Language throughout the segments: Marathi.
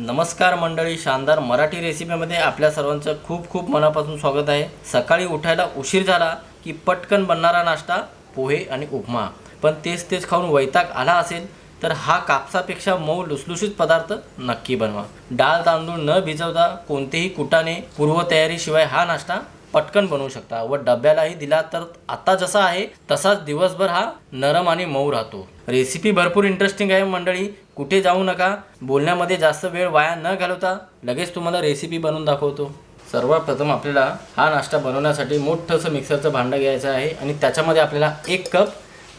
नमस्कार मंडळी शानदार मराठी रेसिपीमध्ये आपल्या सर्वांचं खूप खूप मनापासून स्वागत आहे. सकाळी उठायला उशीर झाला की पटकन बनणारा नाश्ता पोहे आणि उपमा. पण तेच तेच खाऊन वैताग आला असेल तर हा कापसापेक्षा मऊ लुसलुशीत पदार्थ नक्की बनवा. डाळ तांदूळ न भिजवता कोणतेही कुटाने पूर्वतयारीशिवाय हा नाश्ता पटकन बनवू शकता व डब्यालाही दिला तर आता जसा आहे तसाच दिवसभर हा नरम आणि मऊ राहतो. रेसिपी भरपूर इंटरेस्टिंग आहे मंडळी. कुठे जाऊ नका. बोलण्यामध्ये जास्त वेळ वाया न घालवता लगेच तुम्हाला रेसिपी बनवून दाखवतो. सर्वात प्रथम आपल्याला हा नाश्ता बनवण्यासाठी मोठंसं मिक्सरचं भांडं घ्यायचं आहे आणि त्याच्यामध्ये आपल्याला एक कप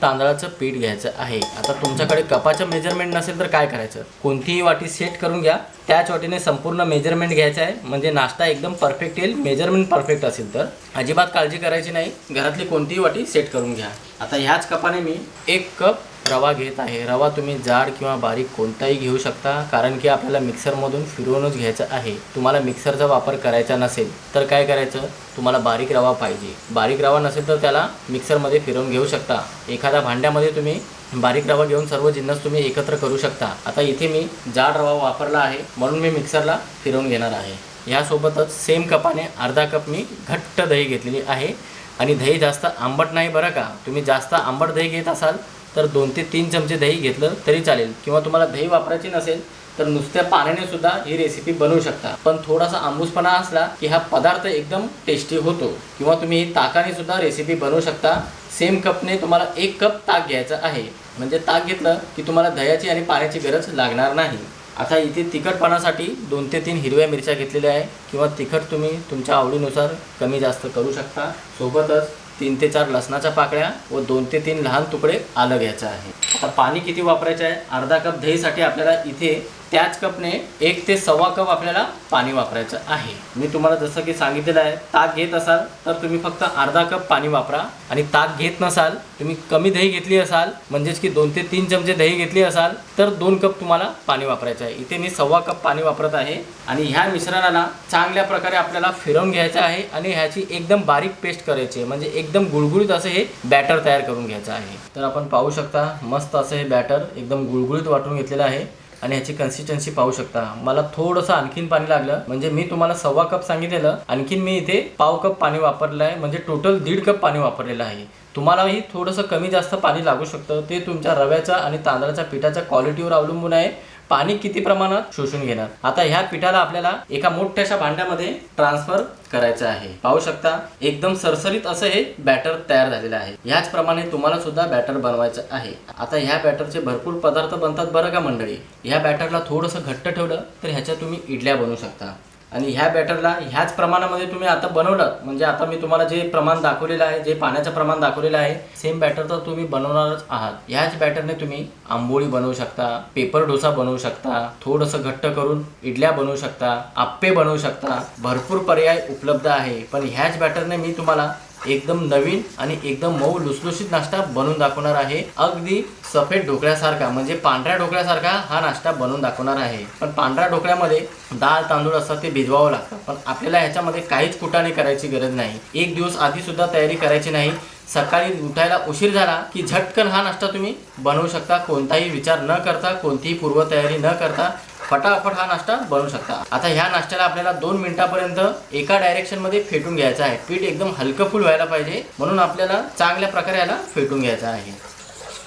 तांदळाचं पीठ घ्यायचं आहे. आता तुमच्याकडे कपाचं मेजरमेंट नसेल तर काय करायचं? कोणतीही वाटी सेट करून घ्या. त्याच वाटीने संपूर्ण मेजरमेंट घ्यायचं आहे. म्हणजे नाश्ता एकदम परफेक्ट येईल. मेजरमेंट परफेक्ट असेल तर. अजिबात काळजी करायची नाही. घरातली कोणतीही वाटी सेट करून घ्या. आता ह्याच कपाने मी एक कप रवा घेत आहे. रवा तुम्ही जाड किंवा बारीक कोणताही घेऊ शकता कारण की आपल्याला मिक्सरमधून फिरवूनच घ्यायचं आहे. तुम्हाला मिक्सरचा वापर करायचा नसेल तर काय करायचं? तुम्हाला बारीक रवा पाहिजे. बारीक रवा नसेल तर त्याला मिक्सरमध्ये फिरवून घेऊ शकता. एखाद्या भांड्यामध्ये तुम्ही बारीक रवा घेऊन सर्व जिन्नस तुम्ही एकत्र करू शकता. आता इथे मी जाड रवा वापरला आहे म्हणून मी मिक्सरला फिरवून घेणार आहे. यासोबतच सेम कपाने अर्धा कप मी घट्ट दही घेतलेली आहे. आणि दही जास्त आंबट नाही बरं का? तुम्ही जास्त आंबट दही घेत असाल तर दोन ते तीन चमचे दही घेतलं तरी चालेल. किंवा तुम्हाला दही वापरायची नसेल तर नुसत्या पाण्याने सुद्धा ही रेसिपी बनवू शकता. पण थोडासा आंबूसपणा असला की हा पदार्थ एकदम टेस्टी होतो. किंवा तुम्ही ताकाने सुद्धा रेसिपी बनवू शकता. सेम कपने तुम्हाला एक कप ताक घ्यायचा आहे. म्हणजे ताक घेतलं की तुम्हाला दह्याची आणि पाण्याची गरज लागणार नाही. आता इथे तिखटपणासाठी दोन ते तीन हिरव्या मिरच्या घेतलेल्या आहे. किंवा तिखट तुम्ही तुमच्या आवडीनुसार कमी जास्त करू शकता. सोबतच तीन ते चार लसणाच्या पाकळ्या व दोन ते तीन लहान तुकडे आलं घ्यायचं आहे. आता पाणी किती वापरायचं आहे? अर्धा कप दहीसाठी आपल्याला इथे त्याच कपने एक ते सव्वा कप आपल्याला पाणी वापरायचं आहे. मी तुम्हाला जसं की सांगितलेलं आहे ताक घेत असाल तर तुम्ही फक्त अर्धा कप पाणी वापरा. आणि ताक घेत नसाल तुम्ही कमी दही घेतली असाल म्हणजेच की दोन ते तीन चमचे दही घेतली असाल तर दोन कप तुम्हाला पाणी वापरायचं आहे. इथे मी सव्वा कप पाणी वापरत आहे. आणि ह्या मिश्रणाला चांगल्या प्रकारे आपल्याला फिरवून घ्यायचं आहे आणि ह्याची एकदम बारीक पेस्ट करायची आहे. म्हणजे एकदम गुळगुळीत असं हे बॅटर तयार करून घ्यायचं आहे. तर आपण पाहू शकता मस्त असं हे बॅटर एकदम गुळगुळीत वाटून घेतलेलं आहे. आणि ह्याची कन्सिस्टन्सी पाहू शकता. मला थोडंसं आणखीन पाणी लागलं. म्हणजे मी तुम्हाला सव्वा कप सांगितलेलं. आणखीन मी इथे पाव कप पाणी वापरलं आहे. म्हणजे टोटल दीड कप पाणी वापरलेलं आहे. तुम्हालाही थोडंसं कमी जास्त पाणी लागू शकतं. ते तुमच्या रव्याच्या आणि तांदळाच्या पिठाच्या क्वालिटीवर अवलंबून आहे. पाणी किती प्रमाणात शोषून घेणार? आता ह्या पिठाला आपल्याला एका मोठ्याशा भांड्यामध्ये ट्रान्सफर करायचं आहे. पाहू शकता एकदम सरसरीत असं हे बॅटर तयार झालेलं आहे. ह्याच प्रमाणे तुम्हाला सुद्धा बॅटर बनवायचं आहे. आता ह्या बॅटरचे भरपूर पदार्थ बनतात बरं का मंडळी? ह्या बॅटरला थोडंसं घट्ट ठेवलं तर ह्याच्या तुम्ही इडल्या बनवू शकता. आणि ह्या बॅटरला ह्याच प्रमाणामध्ये तुम्ही आता बनवलं म्हणजे आता मी तुम्हाला जे प्रमाण दाखवलेलं आहे जे पाण्याचं प्रमाण दाखवलेलं आहे सेम बॅटर तर तुम्ही बनवणारच आहात. ह्याच बॅटरने तुम्ही आंबोळी बनवू शकता पेपर डोसा बनवू शकता थोडंसं घट्ट करून इडल्या बनवू शकता आप्पे बनवू शकता भरपूर पर्याय उपलब्ध आहे. पण ह्याच बॅटरने मी तुम्हाला एकदम नवीन आणि एकदम मऊ लुसलुशीत नाश्ता बनवून दाखवणार आहे. अगदी सफेद ढोकळ्यासारखा म्हणजे पांढऱ्या ढोकळ्यासारखा हा नाश्ता बनवून दाखवणार आहे. पण पांढऱ्या ढोकळ्यामध्ये डाळ तांदूळ असतात ते भिजवावं लागतं. पण आपल्याला ह्याच्यामध्ये काहीच कुटाने करायची गरज नाही. एक दिवस आधी सुद्धा तयारी करायची नाही. सकाळी उठायला उशीर झाला की झटकन हा नाश्ता तुम्ही बनवू शकता. कोणताही विचार न करता कोणतीही पूर्वतयारी न करता फटाफट हा नाश्ता बनवू शकता. आता ह्या नाश्त्याला आपल्याला दोन मिनिटापर्यंत एका डायरेक्शनमध्ये फेटून घ्यायचं आहे. पीठ एकदम हलकं फुल व्हायला पाहिजे. म्हणून आपल्याला चांगल्या प्रकारे याला फेटून घ्यायचं आहे.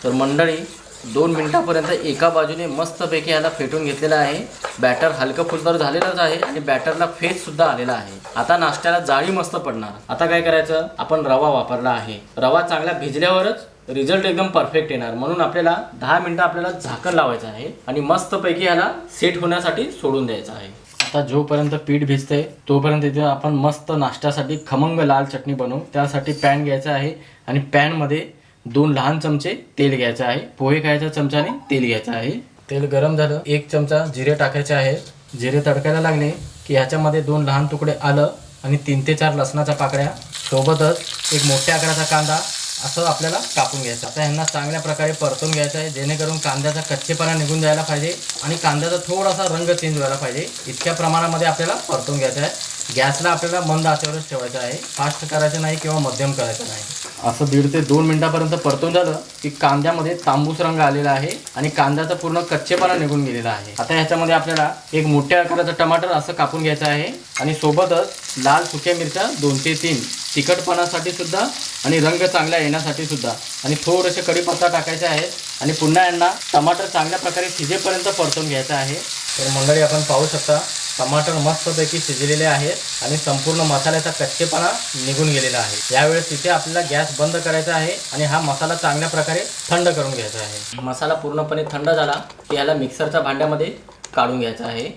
तर मंडळी दोन मिनिटापर्यंत एका बाजूने मस्तपैकी याला फेटून घेतलेला आहे. बॅटर हलकं फुलदार झालेलाच आहे आणि बॅटरला फेस सुद्धा आलेला आहे. आता नाश्त्याला जाळी मस्त पडणार. आता काय करायचं? आपण रवा वापरला आहे. रवा चांगला भिजल्यावरच रिझल्ट एकदम परफेक्ट येणार. म्हणून आपल्याला दहा मिनटं आपल्याला झाकण लावायचं आहे आणि मस्तपैकी याला सेट होण्यासाठी सोडून द्यायचं आहे. आता जोपर्यंत पीठ भिजतंय तोपर्यंत इथे आपण मस्त नाश्त्यासाठी खमंग लाल चटणी बनवू. त्यासाठी पॅन घ्यायचं आहे आणि पॅनमध्ये दोन लहान चमचे तेल घ्यायचं आहे. पोहे खायच्या चमच्याने तेल घ्यायचं आहे. तेल गरम झालं एक चमचा जिरे टाकायचे आहे. जिरे तडकायला लागले की ह्याच्यामध्ये दोन लहान तुकडे आलं आणि तीन ते चार लसणाच्या पाकळ्या. सोबतच एक मोठ्या आकाराचा कांदा असं आपल्याला कापून घ्यायचं. आता ह्यांना चांगल्या प्रकारे परतून घ्यायचं आहे जेणेकरून कांद्याचा कच्चेपणा निघून जायला पाहिजे आणि कांद्याचा थोडासा रंग चेंज व्हायला पाहिजे. इतक्या प्रमाणामध्ये आपल्याला परतून घ्यायचं आहे. गॅसला आपल्याला मंद आचेवरच ठेवायचं आहे. फास्ट करायचं नाही किंवा मध्यम करायचं नाही. असं दीड ते दोन मिनिटापर्यंत परतून झालं की कांद्यामध्ये तांबूस रंग आलेला आहे आणि कांद्याचा पूर्ण कच्चेपणा निघून गेलेला आहे. आता ह्याच्यामध्ये आपल्याला एक मोठ्या आकाराचं टमाटर असं कापून घ्यायचं आहे आणि सोबतच लाल सुक्या मिरच्या दोन ते तीन. तिखटपणासाठी सुद्धा आणि रंग चांगला येण्यासाठी सुद्धा. आणि थोडेसे कढीपत्ता टाकायचे आहे आणि पुन्हा यांना टमाटर चांगल्या प्रकारे शिजेपर्यंत परतून घ्यायचं आहे. तर मंडळी आपण पाहू शकता टमाटर मस्तपैकी शिजलेले आहेत आणि संपूर्ण मसाल्याचा कच्चेपणा निघून गेलेला आहे. यावेळेस तिथे आपल्याला गॅस बंद करायचा आहे आणि हा मसाला चांगल्या प्रकारे थंड करून घ्यायचा आहे. मसाला पूर्णपणे थंड झाला की याला मिक्सरच्या भांड्यामध्ये काढून घ्यायचा आहे.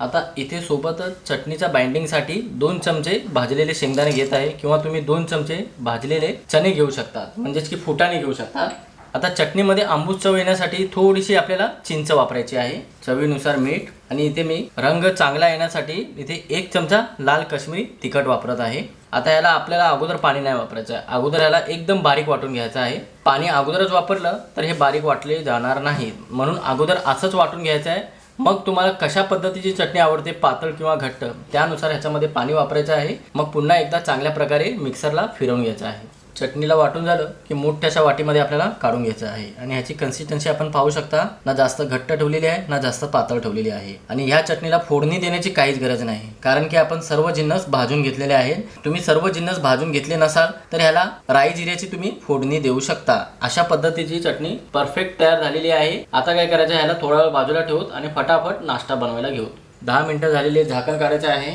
आता इथे सोबतच चटणीच्या बाइंडिंगसाठी दोन चमचे भाजलेले शेंगदाणे घेत आहे किंवा तुम्ही दोन चमचे भाजलेले चणे घेऊ शकतात म्हणजेच की फुटाणे घेऊ शकतात आता चटणीमध्ये आंबूस चव येण्यासाठी थोडीशी आपल्याला चिंच वापरायची आहे. चवीनुसार मीठ आणि इथे मी रंग चांगला येण्यासाठी इथे एक चमचा लाल काश्मीरी तिखट वापरत आहे. आता याला आपल्याला अगोदर पाणी नाही वापरायचं आहे. अगोदर याला एकदम बारीक वाटून घ्यायचं आहे. पाणी अगोदरच वापरलं तर हे बारीक वाटले जाणार नाही. म्हणून अगोदर असंच वाटून घ्यायचं आहे. मग तुम्हाला कशा पद्धतीची चटणी आवडते पातळ किंवा घट्ट त्यानुसार ह्याच्यामध्ये पाणी वापरायचं आहे. मग पुन्हा एकदा चांगल्या प्रकारे मिक्सरला फिरवून घ्यायचं आहे. चटणीला वाटून झालं की मोठ्याशा वाटीमध्ये आपल्याला काढून घ्यायचं आहे. आणि ह्याची कन्सिस्टन्सी आपण पाहू शकता ना जास्त घट्ट ठेवलेली आहे ना जास्त पातळ ठेवलेली आहे. आणि ह्या चटणीला फोडणी देण्याची काहीच गरज नाही. कारण की आपण सर्व जिन्नस भाजून घेतलेले आहेत. तुम्ही सर्व जिन्नस भाजून घेतले नसाल तर ह्याला राई जिऱ्याची तुम्ही फोडणी देऊ शकता. अशा पद्धतीची चटणी परफेक्ट तयार झालेली आहे. आता काय करायचं ह्याला थोडा वेळ बाजूला ठेवत आणि फटाफट नाश्ता बनवायला घेऊ दहा मिनटं झालेली झाकण काढायचं आहे.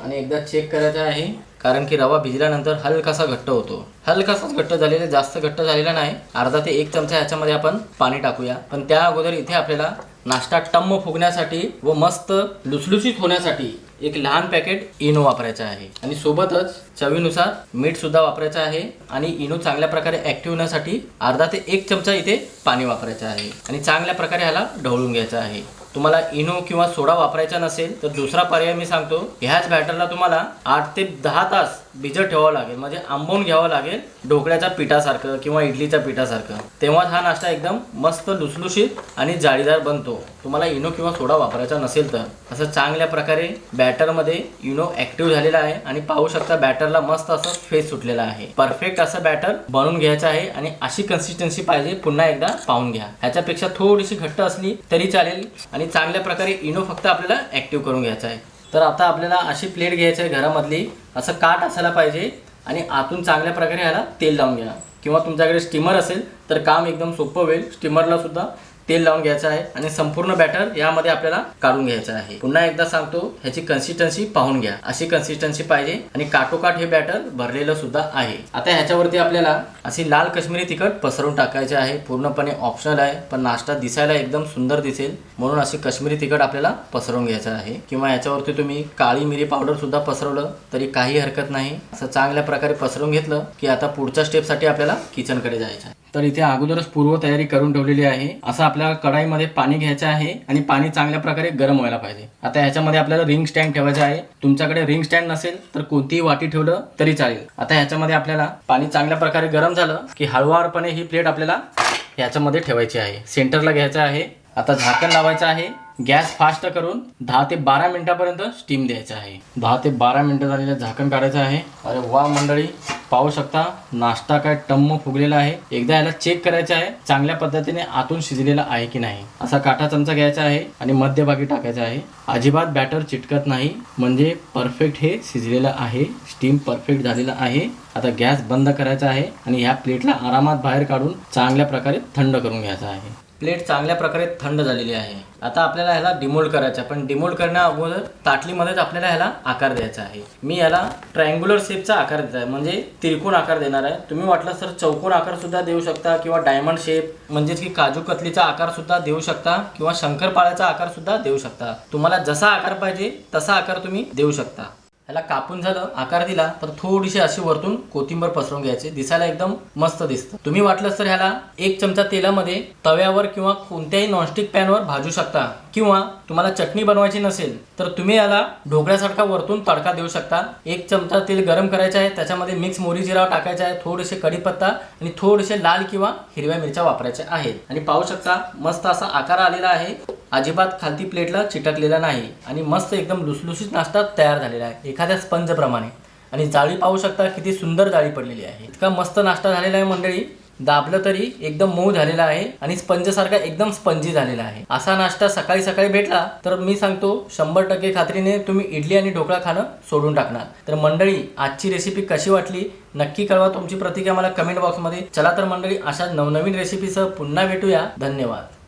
आणि एकदा चेक करायचं आहे. कारण की रवा भिजल्यानंतर हलकासा घट्ट होतो. हलकासाच घट्ट झालेला जास्त घट्ट झालेला नाही. अर्धा ते एक चमचा ह्याच्यामध्ये आपण पाणी टाकूया. पण त्या अगोदर इथे आपल्याला नाश्ता टम्म फुगण्यासाठी व मस्त लुसलुसीत होण्यासाठी एक लहान पॅकेट इनो वापरायचं आहे. आणि सोबतच चवीनुसार मीठ सुद्धा वापरायचं आहे. आणि इनो चांगल्या प्रकारे ऍक्टिव्ह होण्यासाठी अर्धा ते एक चमचा इथे पाणी वापरायचं आहे. आणि चांगल्या प्रकारे ह्याला ढवळून घ्यायचं आहे. तुम्हाला इनो किंवा सोडा वापरायचा नसेल तर दुसरा पर्याय मी सांगतो. ह्याच बॅटरला तुम्हाला आठ ते दहा तास भिजत ठेवावं लागेल. म्हणजे आंबवून घ्यावं लागेल ढोकळ्याच्या पिठासारखं किंवा इडलीच्या पिठासारखं. तेव्हाच हा नाश्ता एकदम मस्त लुसलुशीत आणि जाळीदार बनतो. तुम्हाला इनो किंवा सोडा वापरायचा नसेल तर. असं चांगल्या प्रकारे बॅटरमध्ये इनो ऍक्टिव्ह झालेला आहे आणि पाहू शकता बॅटरला मस्त असं फेस सुटलेला आहे. परफेक्ट असं बॅटर बनवून घ्यायचं आहे आणि अशी कन्सिस्टन्सी पाहिजे पुन्हा एकदा पाहून घ्या. ह्याच्यापेक्षा थोडीशी घट्ट असली तरी चालेल आणि चांगल्या प्रकारे इनो फक्त आपल्याला ऍक्टिव्ह करून घ्यायचा आहे. तर आता आपल्याला अशी प्लेट घ्यायची आहे घरामधली. असं काट असायला पाहिजे आणि आतून चांगल्या प्रकारे ह्याला तेल लावून घ्या. किंवा तुमच्याकडे स्टीमर असेल तर काम एकदम सोपं होईल. स्टीमरला सुद्धा तेल लावून घ्यायचं आहे आणि संपूर्ण बॅटर यामध्ये आपल्याला काढून घ्यायचं आहे. पुन्हा एकदा सांगतो ह्याची कन्सिस्टन्सी पाहून घ्या. अशी कन्सिस्टन्सी पाहिजे आणि काटोकाट हे बॅटर भरलेलं सुद्धा आहे. आता ह्याच्यावरती आपल्याला अशी लाल कश्मीरी तिखट पसरवून टाकायचे आहे. पूर्णपणे ऑप्शनल आहे पण नाश्ता दिसायला एकदम सुंदर दिसेल. म्हणून अशी कश्मीरी तिखट आपल्याला पसरवून घ्यायचं आहे. किंवा याच्यावरती तुम्ही काळी मिरी पावडर सुद्धा पसरवलं तरी काही हरकत नाही. असं चांगल्या प्रकारे पसरवून घेतलं की आता पुढच्या स्टेपसाठी आपल्याला किचनकडे जायचं आहे. तर इथे अगोदरच पूर्व तयारी करून ठेवलेली आहे. असं आपल्याला कढाईमध्ये पाणी घ्यायचं आहे आणि पाणी चांगल्या प्रकारे गरम व्हायला पाहिजे. आता ह्याच्यामध्ये आपल्याला रिंग स्टँड ठेवायचं आहे. तुमच्याकडे रिंग स्टँड नसेल तर कोणतीही वाटी ठेवलं तरी चालेल. आता ह्याच्यामध्ये आपल्याला पाणी चांगल्या प्रकारे गरम झालं की हळूवारपणे ही प्लेट आपल्याला ह्याच्यामध्ये ठेवायची आहे. सेंटरला घ्यायचं आहे. आता झाकण लावायचं आहे. गॅस फास्ट करून दहा ते बारा मिनिटापर्यंत स्टीम द्यायचा आहे. दहा ते बारा मिनिटं झालेलं झाकण काढायचं आहे. अरे वा मंडळी पाहू शकता नाश्ता काय टम्म फुगलेला आहे. एकदा याला चेक करायचं आहे चांगल्या पद्धतीने आतून शिजलेला आहे की नाही. असा काठा चमचा घ्यायचा आहे आणि मध्यभागी टाकायचा आहे. अजिबात बॅटर चिटकत नाही म्हणजे परफेक्ट हे शिजलेलं आहे स्टीम परफेक्ट झालेलं आहे. आता गॅस बंद करायचा आहे आणि ह्या प्लेटला आरामात बाहेर काढून चांगल्या प्रकारे थंड करून घ्यायचा आहे. प्लेट चांगल्या प्रकारे थंड झालेली आहे. आता आपल्याला ह्याला डिमोल्ड करायचं आहे. पण डिमोल्ड करण्या अगोदर ताटलीमध्येच आपल्याला ह्याला आकार द्यायचा आहे. मी याला ट्रायंग्युलर शेपचा आकार देत आहे म्हणजे तिरकून आकार देणार आहे. तुम्ही वाटलं तर चौकोन आकार सुद्धा देऊ शकता किंवा डायमंड शेप म्हणजेच की काजू कतलीचा आकार सुद्धा देऊ शकता किंवा शंकरपाळ्याचा आकार सुद्धा देऊ शकता. तुम्हाला जसा आकार पाहिजे तसा आकार तुम्ही देऊ शकता. ह्याला कापून झालं आकार दिला तर थोडीशी अशी वरतून कोथिंबर पसरवून घ्यायची. दिसायला एकदम मस्त दिसतं. तुम्ही वाटलंच तर ह्याला एक चमचा तेलामध्ये तव्यावर किंवा कोणत्याही नॉनस्टिक पॅनवर भाजू शकता. किंवा तुम्हाला चटणी बनवायची नसेल तर तुम्ही याला ढोकळ्यासारखा वरतून तडका देऊ शकता. एक चमचा तेल गरम करायचं आहे त्याच्यामध्ये मिक्स मोरी जिरा टाकायचा आहे थोडेसे कढीपत्ता आणि थोडेसे लाल किंवा हिरव्या मिरच्या वापरायच्या आहेत. आणि पाहू शकता मस्त असा आकार आलेला आहे. अजिबात खालती प्लेटला चिटकलेला नाही आणि मस्त एकदम लुसलुसीत नाश्ता तयार झालेला आहे एखाद्या स्पंजप्रमाणे. आणि जाळी पाहू शकता किती सुंदर जाळी पडलेली आहे. इतका मस्त नाश्ता झालेला आहे मंडळी. दाबलं तरी एकदम मऊ झालेला आहे आणि स्पंजसारखा एकदम स्पंजी झालेला आहे. असा नाश्ता सकाळी सकाळी भेटला तर मी सांगतो शंभर टक्के खात्रीने तुम्ही इडली आणि ढोकळा खाणं सोडून टाकणार. तर मंडळी आजची रेसिपी कशी वाटली? नक्की कळवा तुमची प्रतिक्रिया मला कमेंट बॉक्समध्ये चला तर मंडळी अशा नवनवीन रेसिपीसह पुन्हा भेटूया. धन्यवाद.